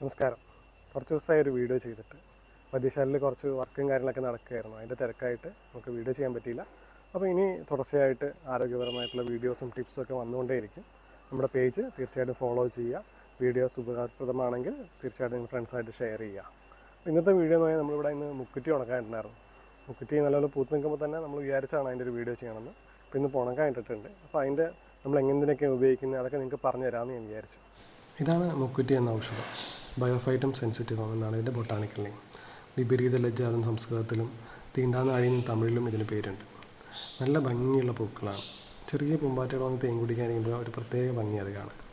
നമസ്കാരം. കുറച്ച് ദിവസമായി ഒരു വീഡിയോ ചെയ്തിട്ട് വൈദ്യശാലയിൽ കുറച്ച് വർക്കും കാര്യങ്ങളൊക്കെ നടക്കുകയായിരുന്നു. അതിന്റെ തിരക്കായിട്ട് നമുക്ക് വീഡിയോ ചെയ്യാൻ പറ്റിയില്ല. അപ്പോൾ ഇനി തുടർച്ചയായിട്ട് ആരോഗ്യപരമായിട്ടുള്ള വീഡിയോസും ടിപ്സും ഒക്കെ വന്നുകൊണ്ടേയിരിക്കും. നമ്മുടെ പേജ് തീർച്ചയായിട്ടും ഫോളോ ചെയ്യുക. വീഡിയോസ് ഉപകാരപ്രദമാണെങ്കിൽ തീർച്ചയായിട്ടും നിങ്ങൾ ഫ്രണ്ട്സായിട്ട് ഷെയർ ചെയ്യുക. ഇന്നത്തെ വീഡിയോ എന്ന് പറഞ്ഞാൽ നമ്മളിവിടെ ഇന്ന് മുക്കുറ്റി ഉണക്കായിട്ടുണ്ടായിരുന്നു മുക്കുറ്റി നല്ലപോലെ പൂത്ത് നിൽക്കുമ്പോൾ തന്നെ നമ്മൾ വിചാരിച്ചാണ് അതിന്റെ ഒരു വീഡിയോ ചെയ്യണമെന്ന്. അപ്പോൾ ഇന്ന് ഉണക്കായിട്ടിട്ടുണ്ട് അപ്പോൾ അതിന്റെ നമ്മൾ എങ്ങനെയൊക്കെയാണ് ഉപയോഗിക്കുന്നത് അതൊക്കെ നിങ്ങൾക്ക് പറഞ്ഞു തരാമെന്ന് ഞാൻ വിചാരിച്ചു. ഇതാണ് മുക്കുറ്റി എന്ന ഔഷധം. ബയോഫൈറ്റം സെൻസിറ്റീവ് എന്നാണ് ഇതിന്റെ ബൊട്ടാണിക്കൽ നെയിം. വിപരീത ലജ്ജാതം സംസ്കൃതത്തിലും തീണ്ടാനാഴിനും തമിഴിലും ഇതിന് പേരുണ്ട്. നല്ല ഭംഗിയുള്ള പൂക്കളാണ്. ചെറിയ പൂമ്പാറ്റകൾ വന്ന് തേൻ കുടിക്കാനിരിക്കുമ്പോൾ ഒരു പ്രത്യേക ഭംഗി അത് കാണാൻ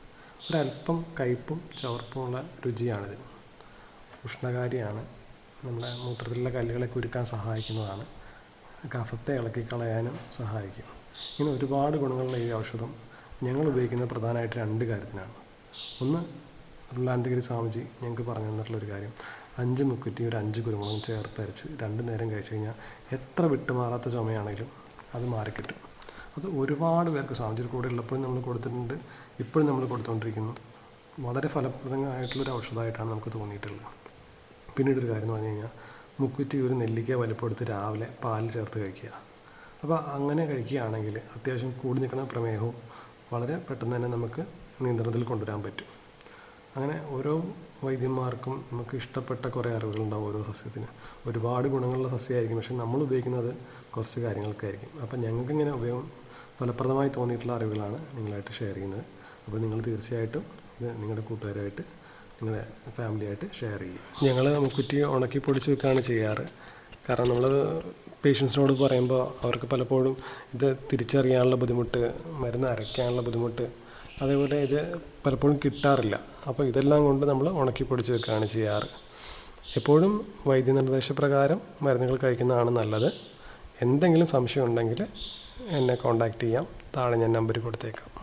ഒരല്പം കയ്പും ചവർപ്പുമുള്ള രുചിയാണിത്. ഉഷ്ണകാരിയാണ്. നമ്മുടെ മൂത്രത്തിലുള്ള കല്ലുകളെ കുരുക്കാൻ സഹായിക്കുന്നതാണ്. കഫത്തെ ഇളക്കി കളയാനും സഹായിക്കും. ഇങ്ങനെ ഒരുപാട് ഗുണങ്ങളുള്ള ഈ ഔഷധം ഞങ്ങൾ ഉപയോഗിക്കുന്നത് പ്രധാനമായിട്ട് രണ്ട് കാര്യത്തിനാണ്. ഒന്ന് റുലാന്തഗിരി സ്വാമിജി ഞങ്ങൾക്ക് പറഞ്ഞു തന്നിട്ടുള്ളൊരു കാര്യം. അഞ്ച് മുക്കുറ്റി ഒരു അഞ്ച് കുരുമുളകും ചേർത്ത് അരച്ച് രണ്ട് നേരം കഴിച്ചു കഴിഞ്ഞാൽ എത്ര വിട്ടുമാറാത്ത ചുമയാണെങ്കിലും അത് മാറിക്കിട്ടും. അത് ഒരുപാട് പേർക്ക് സ്വാമിജിയുടെ കൂടെ ഉള്ളപ്പോഴും നമ്മൾ കൊടുത്തിട്ടുണ്ട് ഇപ്പോഴും നമ്മൾ കൊടുത്തുകൊണ്ടിരിക്കുന്നു വളരെ ഫലപ്രദമായിട്ടുള്ളൊരു ഔഷധമായിട്ടാണ് നമുക്ക് തോന്നിയിട്ടുള്ളത്. പിന്നീട് ഒരു കാര്യം എന്ന് പറഞ്ഞു കഴിഞ്ഞാൽ മുക്കുറ്റി ഒരു നെല്ലിക്ക വലിപ്പെടുത്ത് രാവിലെ പാലിൽ ചേർത്ത് കഴിക്കുക. അപ്പോൾ അങ്ങനെ കഴിക്കുകയാണെങ്കിൽ അത്യാവശ്യം കൂടി നിൽക്കുന്ന പ്രമേഹവും വളരെ പെട്ടെന്ന് തന്നെ നമുക്ക് നിയന്ത്രണത്തിൽ കൊണ്ടുവരാൻ പറ്റും. അങ്ങനെ ഓരോ വൈദ്യന്മാർക്കും നമുക്ക് ഇഷ്ടപ്പെട്ട കുറേ അറിവുകളുണ്ടാവും ഓരോ സസ്യത്തിന്. ഒരുപാട് ഗുണങ്ങളുള്ള സസ്യമായിരിക്കും പക്ഷെ നമ്മൾ ഉപയോഗിക്കുന്നത് കുറച്ച് കാര്യങ്ങൾക്കായിരിക്കും. അപ്പം ഞങ്ങൾക്ക് ഇങ്ങനെ ഉപയോഗം ഫലപ്രദമായി തോന്നിയിട്ടുള്ള അറിവുകളാണ് നിങ്ങളായിട്ട് ഷെയർ ചെയ്യുന്നത്. അപ്പോൾ നിങ്ങൾ തീർച്ചയായിട്ടും ഇത് നിങ്ങളുടെ കൂട്ടുകാരായിട്ട് നിങ്ങളുടെ ഫാമിലിയായിട്ട് ഷെയർ ചെയ്യും ഞങ്ങൾ മുക്കുറ്റി ഉണക്കി പൊടിച്ച് വെക്കുകയാണ് ചെയ്യാറ്. കാരണം നമ്മൾ പേഷ്യൻസിനോട് പറയുമ്പോൾ അവർക്ക് പലപ്പോഴും ഇത് തിരിച്ചറിയാനുള്ള ബുദ്ധിമുട്ട് മരുന്ന് അരയ്ക്കാനുള്ള ബുദ്ധിമുട്ട് അതേപോലെ ഇത് പലപ്പോഴും കിട്ടാറില്ല. അപ്പോൾ ഇതെല്ലാം കൊണ്ട് നമ്മൾ ഉണക്കി പൊടിച്ച് വെക്കുകയാണ് ചെയ്യാറ്. എപ്പോഴും വൈദ്യനിർദ്ദേശപ്രകാരം മരുന്നുകൾ കഴിക്കുന്നതാണ് നല്ലത്. എന്തെങ്കിലും സംശയം ഉണ്ടെങ്കിൽ എന്നെ കോൺടാക്റ്റ് ചെയ്യാം. താഴെ ഞാൻ നമ്പർ കൊടുത്തേക്കാം.